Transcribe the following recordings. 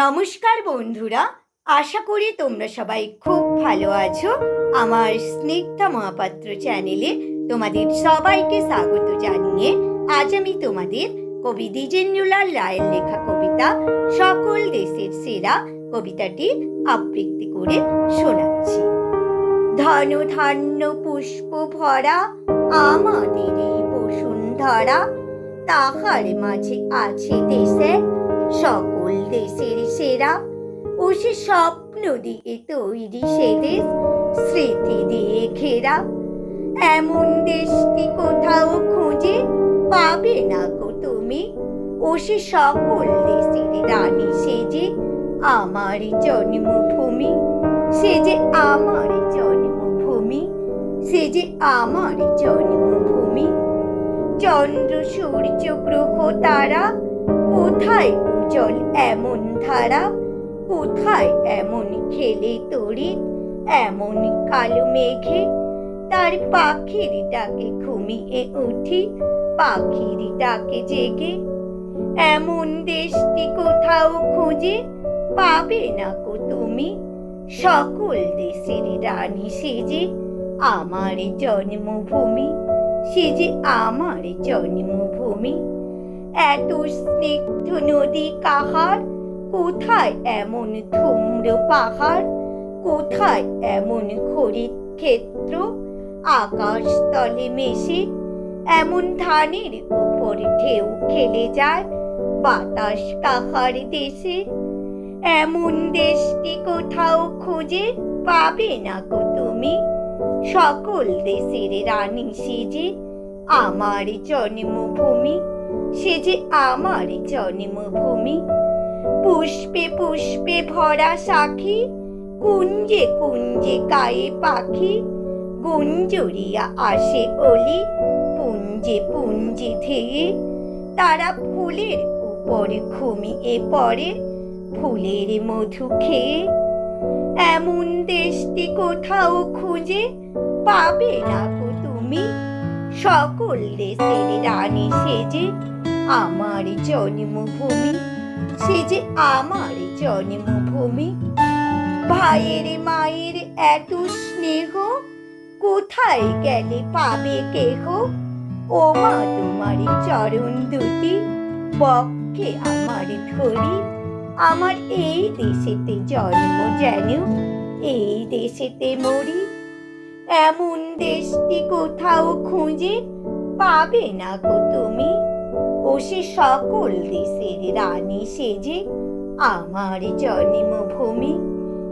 নমস্কার বন্ধুরা, আশা করি তোমরা সবাই খুব ভালো আছো। আমার স্নিগ্ধা মহাপাত্র চ্যানেলে তোমাদের সবাইকে স্বাগত জানিয়ে আজ আমি তোমাদের কবি দ্বিজেন্দ্রলাল রায়ের লেখা কবিতা সকল দেশের সেরা কবিতাটি আবৃত্তি করে শোনাচ্ছি। ধন ধান্য পুষ্প ভরা আমাদের এই বসুন্ধরা, তাহার মাঝে আছে দেশে সকল দেশের সেরা ও সে স্বপ্ন দিয়ে তৈরি সে দেশ, স্মৃতি দিয়ে ঘেরা। এমন দেশটি কোথাও খুঁজে পাবে না গো তুমি? ও সে সকল দেশের রানী সেজে আমার জন্মভূমি, সে যে আমার জন্মভূমি, সে যে আমার জন্মভূমি। চন্দ্র, সূর্য, গ্রহ, তারা কোথায় উজ্জ্বল এমন ধারা, কোথায় এমন খেলে তরি, এমন কালো মেঘে? তার পাখির ডাকে ঘুমিয়ে উঠি পাখির ডাকে জেগে। এমন দেশটি কোথাও খুঁজে পাবে না গো তুমি, সকল দেশের রানী সেজে আমার জন্মভূমি, সে যে আমার জন্মভূমি। এত স্নিগ্ধ নদী কাহার? কোথায় এমন ধুম্র পাহাড়? কোথায় এমন খরিদ ক্ষেত্র? আকাশ তলে মেশে এমন ধানের উপর ঢেউ খেলে যায় বাতাস কাহার দেশে? এমন দেশটি কোথাও খুঁজে পাবে না গো তুমি? সকল দেশের রানী সেজে আমার জন্মভূমি সে যে আমার জন্মভূমি পুষ্পে পুষ্পে ভরা সাখী, কুঞ্জে কুঞ্জে গায়ে পাখি, গুঞ্জরিয়া আসে অলি, পুঞ্জে পুঞ্জে ধেয়ে। তারা ফুলের উপর ঘুমিয়ে পড়ে ফুলের মধু খেয়ে। এমন দেশটি কোথাও খুঁজে পাবে না তুমি। সকল দেশের রানী সেজে আমার জন্মভূমি, সে যে আমার জন্মভূমি। ভাইয়ের মায়ের এত স্নেহ, কোথায় গেলে পাবে কেহ? ও মা তোমার চরণ দুটি বক্ষে আমার ধরি। আমার এই দেশেতে জন্ম যেন, এই দেশেতে মরি। এমন দেশটি কোথাও খুঁজে পাবে না গো তুমি? ও সে সকল দেশের রানী সেজে আমার জন্মভূমি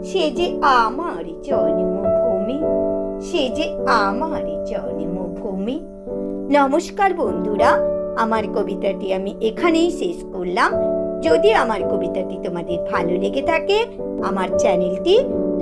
সে যে আমার জন্মভূমি সে যে আমার জন্মভূমি। নমস্কার বন্ধুরা, আমার কবিতাটি আমি এখানেই শেষ করলাম। যদি আমার কবিতাটি তোমাদের ভালো লেগে থাকে, আমার চ্যানেলটি